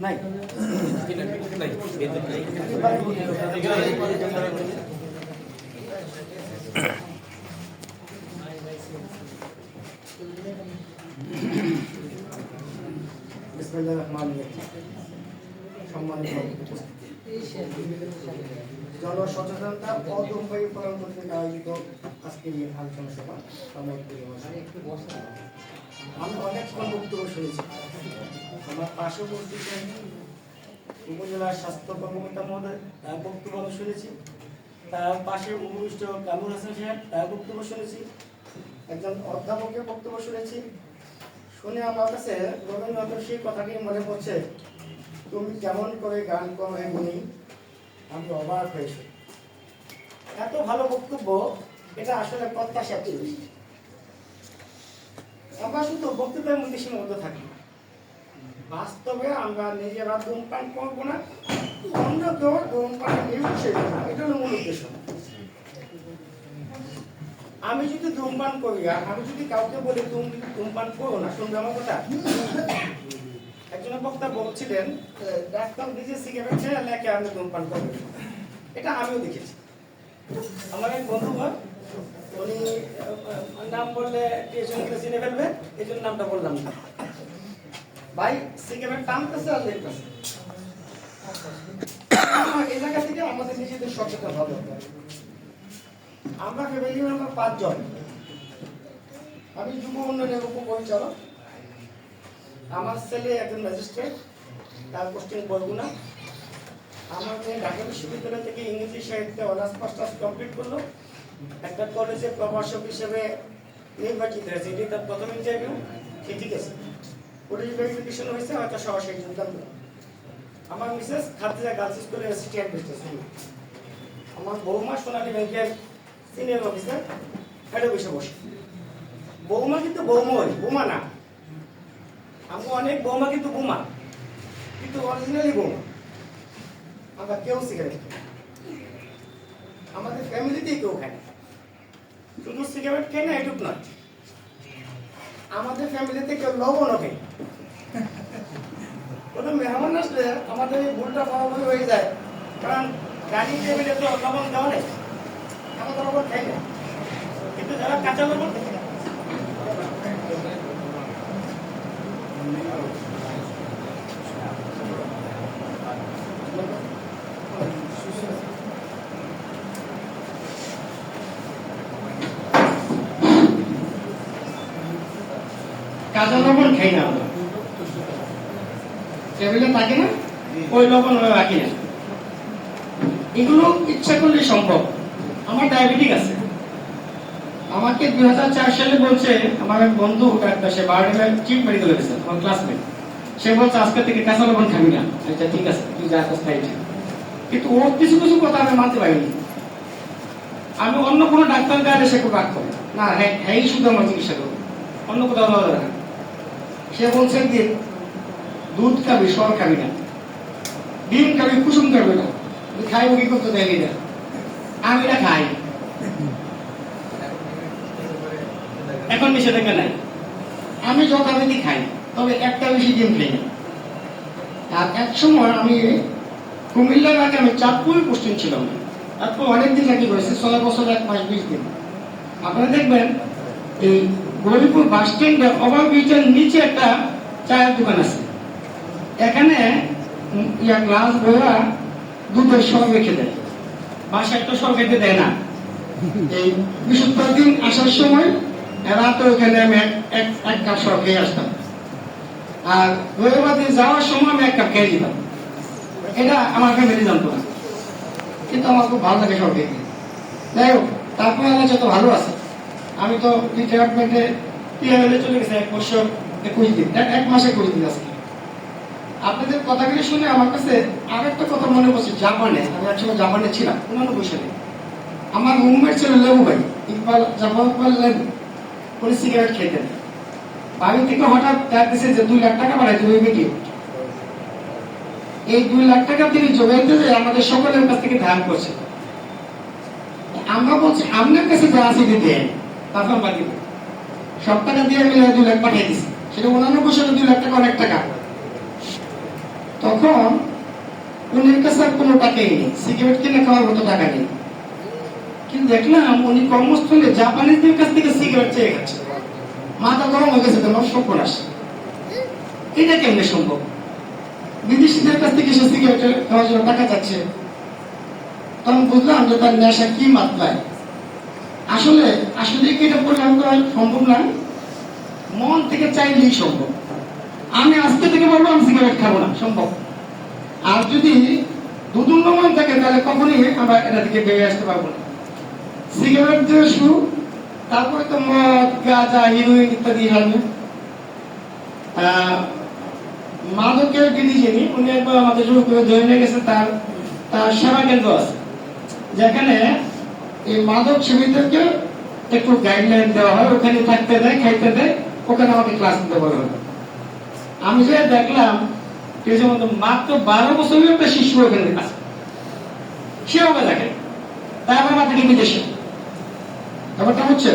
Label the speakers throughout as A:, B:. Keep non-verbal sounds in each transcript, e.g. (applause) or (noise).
A: नाही. জনসচেতনতা অদম্পায়ী ফলন কর্তৃক আয়োজিত আজকের এই আলোচনা সভা। আমি অনেকক্ষণ বক্তব্য শুনেছি। আমার পাশে উপস্থিত উপজেলার স্বাস্থ্য কর্মকর্তা মহোদয়, তার বক্তব্য আমি শুনেছি। তার পাশে উপবিষ্ট কামরুল হাসান সাহেব, তার বক্তব্য শুনেছি। একজন অধ্যাপকের বক্তব্য শুনেছি। শুনে আমার কাছে রবীন্দ্রনাথের সেই কথাটি মনে পড়ছে, তুমি কেমন করে গান করো এমনি? আমি অবাক হয়েছি এত ভালো বক্তব্য, এটা আসলে প্রত্যাশা ছিল আমরা শুধু বক্তব্যের মধ্যে সীমাবদ্ধ থাকি। বাস্তবে আমরা নিজেরা ধূমপান করব না অন্যকেও ধূমপানের নির্দেশে এটা মূল উদ্দেশ্য। আমি যদি ধূমপান করি, আর আমি যদি কাউকে বলি তুমি ধূমপান করো না, শুনবে আমার কথা? একজন বক্তা বলছিলেন ডাক্তার নিজে সিগারেট ছেড়ে লেখে আমি ধূমপান করব এটা আমিও দেখেছি। আমার এক বন্ধু হয়, উনি নাম বললে টিউশন চিনে ফেলবে, এই জন্য নামটা বললাম না। ভাই সিগারেট টানতেছে আর দেখতেছে (coughs) এই থেকে আমাদের নিজেদের সচেতন হবে আমরা ফ্যামিলি মেম্বার পাঁচজন। আমি যুব উন্নয়নের উপপরিচালক। আমার ছেলে একজন ম্যাজিস্ট্রেট তার পোস্টিং বরগুনা। আমার মেয়ে ঢাকা বিশ্ববিদ্যালয় থেকে ইংরেজি সাহিত্যে অনার্স, মাস্টার্স কমপ্লিট করল। একটা কলেজে প্রভাষক হিসেবে নির্বাচিত হয়েছে। এটি তার প্রথম ইন্টারভিউ সে ঠিক আছে। পুলিশ ভেরিফিকেশন হয়েছে, হয়তো সরাসরি যোগদান করবে। আমার মিসেস খাদিজা গার্লস স্কুলের অ্যাসিস্ট্যান্ট মিস্টার আমার বৌমা সোনালী ব্যাংকের সিনিয়র অফিসার হেড অফিসে বসে। বৌমা কিন্তু বৌমই বোমা না। আমি অনেক বৌমা কিন্তু বোমা। কিন্তু অরিজিনালি বৌমা। আমরা কেউ সিগারেট খাই আমাদের ফ্যামিলিতেই কেউ খায় না। শুধু সিগারেট খাই না, এটুক নয়। আমাদের ফ্যামিলিতে কেউ লবণও খাই কোনো মেহমান আসলে আমাদের এই ভুলটা বরাবরই হয়ে যায়। কারণ গাড়ি টেবিলে তো লবণ দেওয়া নেই। আমরা তো লবণ খাই না। কিন্তু যারা কাঁচা লবণ কাঁচা লবণ খাই না আমরা। টেবিলে থাকে না? ওই লবণ ওরা রাখি না। এগুলো ইচ্ছা করলে সম্ভব। আমার ডায়াবেটিক আছে। আমাকে দুই হাজার চার সালে বলছে আমার এক বন্ধু ডাক্তার সে বারোডিমের চিফ মেডিকেল অফিসার আমার ক্লাসমেট সে বলছে আজকে থেকে কাঁচা লবণ খাবি না। আচ্ছা ঠিক আছে তুই যা করছ তাই কিন্তু ওর কিছু কিছু কথা আমি মানতে পারিনি। আমি অন্য কোনো ডাক্তার গায়ে সে খুব রাগ করে। না হ্যাঁ হ্যাঁ শুধু আমার চিকিৎসা করব অন্য কোথাও ভালো না। সে বলছে যে, দুধ খাবি, সর খাবি না। ডিম খাবি, কুসুম খাবি না। খাইব কি করতে দেয়নি না। আমি না খাই। এখন নিষেধাজ্ঞা নাই। আমি যথারীতি খাই, তবে একটা বেশি ডিম খাই না। আর এক সময় আমি কুমিল্লার আগে আমি চাঁদপুরে পোস্টিং ছিলাম। তারপর অনেকদিন চাকরি করেছি ছয় বছর এক মাস বিশ দিন। আপনারা দেখবেন এই গরিপুর বাস স্ট্যান্ডের ওভার ব্রিজের নিচে একটা চায়ের দোকান আছে। এখানে ইয়া গ্লাস ভরা দুধের সর রেখে দেয়। বাসায় তো সর খেতে দেয় না। এই বৃহস্পতিবার দিন আসার সময় রাতে ওখানে আমি এক এক কাপ সর খেয়ে আসতাম। আর রবিবার দিন যাওয়ার সময় আমি এক কাপ খেয়ে দিতাম এটা আমার ফ্যামিলি জানতো না। কিন্তু আমার খুব ভালো লাগে সর খেতে। যাই হোক, তারপরে আমার যত ভালো আছে আমি তো রিটায়ারমেন্টে টিএমএলএ চলে গেছে এক বছর একুশ দিন, এক- মাসে একুশ দিন আজকে। আপনাদের কথাগুলি শুনে আমার কাছে আর একটা কথা মনে পড়ছে, জাপানে। আমি একসময় জাপানে ছিলাম, উনানব্বই সালে। আমার রুমমেট ছিল লেবু ভাই, ইকবাল ইকবাল লেবু। উনি সিগারেট খেতেন। বাড়ি থেকে হঠাৎ দেখতেছে যে, দুই লাখ টাকা বাড়াইতে হবে ইমিডিয়েট এই দুই লাখ টাকা তিনি জোগাইতে যে আমাদের সকলের কাছ থেকে ধার করছে। আমরা বলছি, আপনার কাছে যা আছে দিতে। বাকি দেব। সব টাকা দিয়ে আমি দুই লাখ পাঠিয়ে দিছি। সেটা উনানব্বই সালে দুই লাখ টাকা, অনেক টাকা। তখন উনির কাছে আর কোনো টাকাই নেই। সিগারেট কিনে খাওয়ার মতো টাকা নেই। কিন্তু দেখলাম উনি কর্মস্থলে জাপানিজদের কাছ থেকে সিগারেট চেয়ে খাচ্ছে। মাথা গরম হয়ে গেছে তোমার সর্বনাশ। এটা কেমনে সম্ভব? বিদেশিদের কাছ থেকে সে সিগারেট খাওয়ার জন্য টাকা চাচ্ছে। তখন বুঝলাম যে তার নেশা কি মাত্রায়। আসলে আসলে কি এটা পরিণাম করা সম্ভব না? মন থেকে চাইলেই সম্ভব। আমি আজকে থেকে বলব আমি সিগারেট খাব না সম্ভব। আর যদি দুদুল্য মন থাকে তাহলে কখনই আমরা এটা থেকে বেরিয়ে আসতে পারব না। সিগারেট দিয়ে শুরু তারপরে তো মদ গাঁজা হিরোইন ইত্যাদি আহ, মাদকের যিনি যিনি উনি একবার আমাদের শুরু করে ধরে নিয়ে গেছে তার তার সেবা কেন্দ্র আছে। যেখানে এই মাদক সেবীদেরকে একটু গাইডলাইন দেওয়া হয়, ওখানে থাকতে দেয়, খাইতে দেয়, ওখানে আমাকে ক্লাস নিতে বলা হলো আমি যে দেখলাম মাত্র বারো বছরের একটা শিশু ওখানে আছে। সে ওকে দেখে। তার বাবা থেকে বিদেশে। ব্যাপারটা হচ্ছে,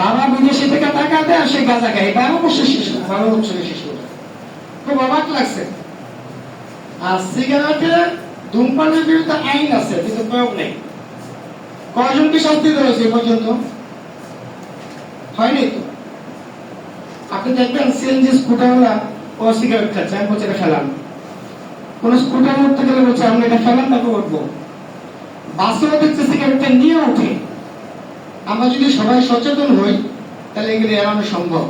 A: বাবা বিদেশে থেকে টাকা দেয় আর সে গাঁজা খায়। বারো বছর শিশু, বারো বছরের শিশু খুব অবাক লাগছে। আর সিগারেটে ধূমপানের বিরুদ্ধে আইন আছে, কিন্তু প্রয়োগ নেই। কয়জনকে শাস্তি এ পর্যন্ত? হয়নি তো? আপনি দেখবেন সিএনজি স্কুটারওয়ালা ও সিগারেট খাচ্ছে, আমি বলছি এটা ফেলান। কোন স্কুটার উঠতে গেলে বলছে আপনি এটা ফেলান, তারপর উঠবো। বাসেও দেখছে সিগারেটটা নিয়ে উঠে আমরা যদি সবাই সচেতন হই, তাহলে এগুলো এড়ানো সম্ভব।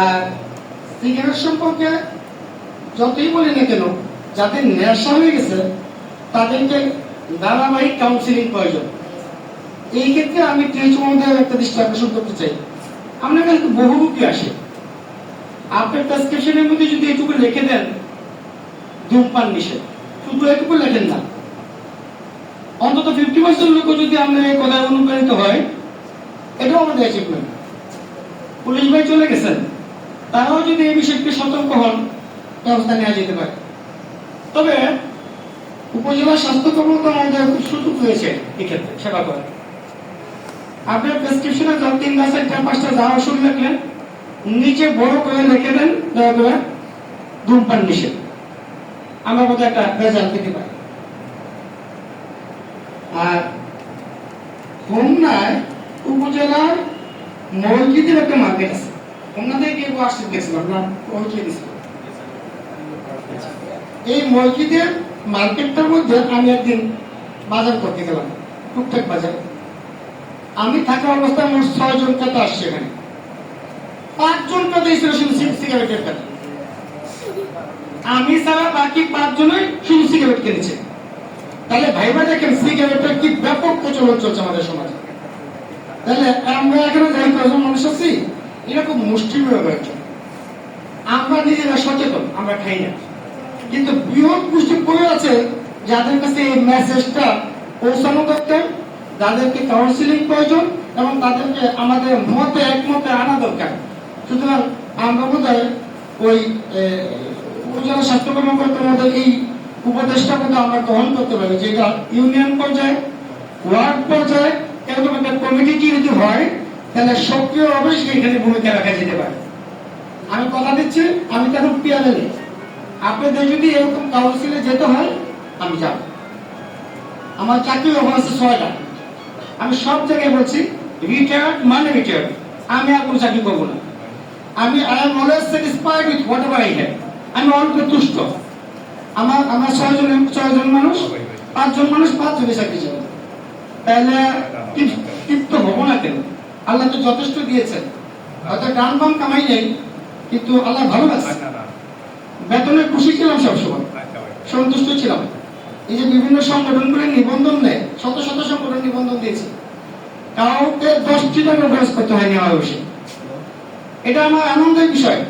A: আর সিগারেট সম্পর্কে যতই বলি না কেন, যাদের নেশা হয়ে গেছে, তাদেরকে ধারাবাহিক কাউন্সিলিং প্রয়োজন। এই ক্ষেত্রে আমি মধ্যে একটা দৃষ্টি আকর্ষণ করতে চাই। আপনার কাছে তো বহু রুগী আসে। আপনার প্রেসক্রিপশনের মধ্যে যদি এটুকু লিখে দেন ধূমপান নিষেধ। শুধু এটুকু লেখেন না। অন্তত ফিফটি পার্সেন্ট লোক যদি আপনার এই কথায় অনুপ্রাণিত হয়, এটাও আমাদের অ্যাচিভমেন্ট পুলিশ ভাই চলে গেছেন। তারাও যদি এই বিষয়টি সতর্ক হন, ব্যবস্থা নেওয়া যেতে পারে। তবে উপজেলা স্বাস্থ্য কর্মকর্তা সুযোগ রয়েছে এক্ষেত্রে, সেবা করে আপনার প্রেসক্রিপশনে যখন তিন গাছ একটা পাঁচটা যাওয়া শুরু রাখলেন নিচে বড় করে রেখে দেন, দয়া করে ধূমপান নিষেধ। আমরা বোধহয় একটা রেজাল্ট দিতে পারি আর হোমনায় উপজেলার মসজিদের একটা মার্কেট আছে। হোমনা থেকে কেউ আসতে গেছিলাম না পৌঁছে দিছিল এই মসজিদের মার্কেটটার মধ্যে আমি একদিন বাজার করতে গেলাম টুকটাক বাজার। আমি থাকা অবস্থায় মোট ছয় জন আসছে এখানে। পাঁচজন কাটা ছিল শুধু সিগারেটের কাটা আমি ছাড়া বাকি পাঁচজনই শুধু সিগারেট কিনেছে। তাহলে ভাইবা দেখেন সিগারেটের কি ব্যাপক প্রচলন চলছে আমাদের সমাজে। তাহলে আমরা এখানে যাই কজন মানুষ আছি, এরকম মুষ্টিমেয় কয়েকজন। আমরা নিজেরা সচেতন, আমরা খাই না। কিন্তু বৃহৎ গোষ্ঠী পড়ে আছে যাদের কাছে এই মেসেজটা পৌঁছানো দরকার যাদেরকে কাউন্সিলিং প্রয়োজন এবং তাদেরকে আমাদের মতে একমতে আনা দরকার। সুতরাং আমরা বোধ ওই উপজেলা স্বাস্থ্য কর্মকর্তার মধ্যে এই উপদেশটা কিন্তু আমরা গ্রহণ করতে পারি যেটা ইউনিয়ন পর্যায়ে ওয়ার্ড পর্যায়ে, এরকম একটা কমিটি যদি হয়, তাহলে সক্রিয় অবশ্যই এখানে ভূমিকা রাখা যেতে পারে। আমি কথা দিচ্ছি, আমি তো এখন পিয়ালে নেই আপনাদের যদি এরকম কাউন্সিলে যেতে হয়, আমি যাব। আমার চাকরি অফার আছে ছয়টা আমি সব জায়গায় বলছি রিটায়ার্ড মানে রিটায়ার্ড আমি আর কোনো চাকরি করব না। আমি I am always satisfied with whatever I have আমি অল্প তুষ্ট। আমার আমার ছয়জন ছয়জন মানুষ পাঁচজন মানুষ পাঁচজনই চাকরি যাবে তাহলে তৃপ্ত হব না কেন? আল্লাহ তো যথেষ্ট দিয়েছেন। হয়তো ডান বাম কামাই নেই, কিন্তু আল্লাহ ভালোবাসে বেতনে খুশি ছিলাম সবসময়। সন্তুষ্ট ছিলাম। এই যে বিভিন্ন সংগঠনগুলো নিবন্ধন নেয় শত শত সংগঠন নিবন্ধন দিয়েছে। কাউকে দশটি টাকা খরচ করতে হয়নি আমার বসে এটা আমার আনন্দের বিষয়।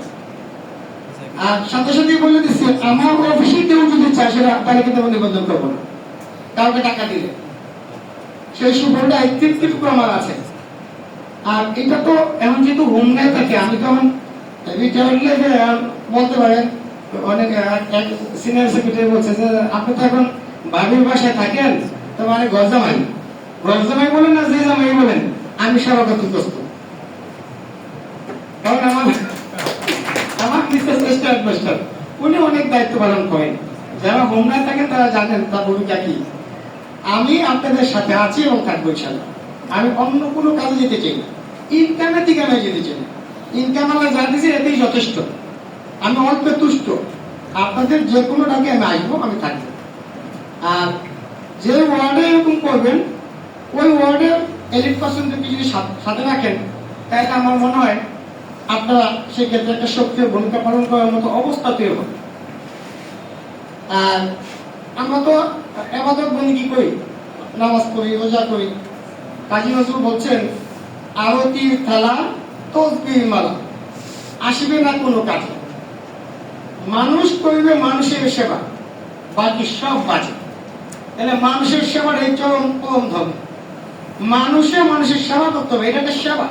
A: আর সাথে সাথে বলে দিচ্ছি, আমার অফিসে কেউ যদি চায়, সেটা তাহলে কিন্তু আমি নিবন্ধন করব না। কাউকে টাকা দিলে। সেই সুফলটা একটু আমার আছে। আর এটা তো এখন যেহেতু হোম নেয় থাকে, আমি তো রিটায়ার্ড বলতে পারেন অনেক সিনিয়র সেক্রেটারি বলছে যে, আপনি তো এখন বাবির বাসায় থাকেন, তো মানে গরজামাই গরজামাই বলেন না, যে জামাই বলেন, আমি সভাপতি প্রস্তুত। কারণ আমার মিসেস স্টার মাস্টার উনি অনেক দায়িত্ব পালন করেন। যারা হোমগার্ড থাকেন তারা জানেন তার ভূমিকা কি। আমি আপনাদের সাথে আছি এবং থাকব ইনশাল্লাহ আমি অন্য কোনো কাজে যেতে চাই না। ইনকামের দিকে আমি যেতে চাই না। ইনকাম আল্লাহ দিয়েছে এতেই যথেষ্ট। আমি অল্প তুষ্ট। আপনাদের যে কোনো ডাকে আমি আসব আমি থাকব আর যে ওয়ার্ডে এরকম করবেন, ওই ওয়ার্ডে এলিট পার্সেন্টকে যদি সাথ- রাখেন, তাহলে আমার মনে হয় আপনারা সেক্ষেত্রে একটা সক্রিয় ভূমিকা পালন করার মতো অবস্থা তৈরি হবে। আর আমরা তো এবাদত বন্দি করি? নামাজ পড়ি, রোজা করি। কাজী নজরুল বলছেন আরতির থালা তসবির মালা। আসবে না কোনো কাজে। মানুষ করবে মানুষের সেবা, বাকি সব বাজে। তাহলে মানুষের সেবার এই চরম কম ধর্ম। মানুষে মানুষের সেবা করতে হবে, এটা সেবা।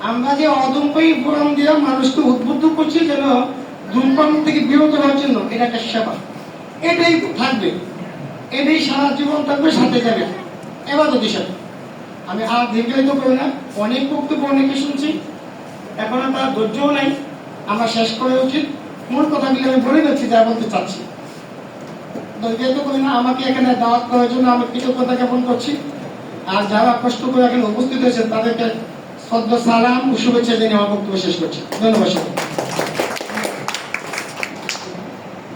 A: আমরা যে অদম্পয়ী ফোরাম দিয়ে মানুষকে উদ্বুদ্ধ করছি যেন ধূমপান থেকে বিরত হওয়ার জন্য, এটা একটা সেবা। এটাই থাকবে। এটাই সারা জীবন থাকবে, সাথে যাবে। এবার সাথে আমি আর দীর্ঘায়িত করি না, অনেক বক্তব্য অনেকে শুনছি, এখন তার ধৈর্যও নাই। আমরা শেষ করা উচিত মূল কথাগুলি আমি বলে নিচ্ছি, যা বলতে চাচ্ছি। যেহেতু করি না আমাকে এখানে দাওয়াত করার জন্য আমি কৃতজ্ঞতা জ্ঞাপন করছি। আর যারা কষ্ট করে এখানে উপস্থিত হয়েছেন, তাদেরকে শ্রদ্ধা, সালাম ও শুভেচ্ছা জানিয়ে আমার বক্তব্য শেষ করছি। ধন্যবাদ।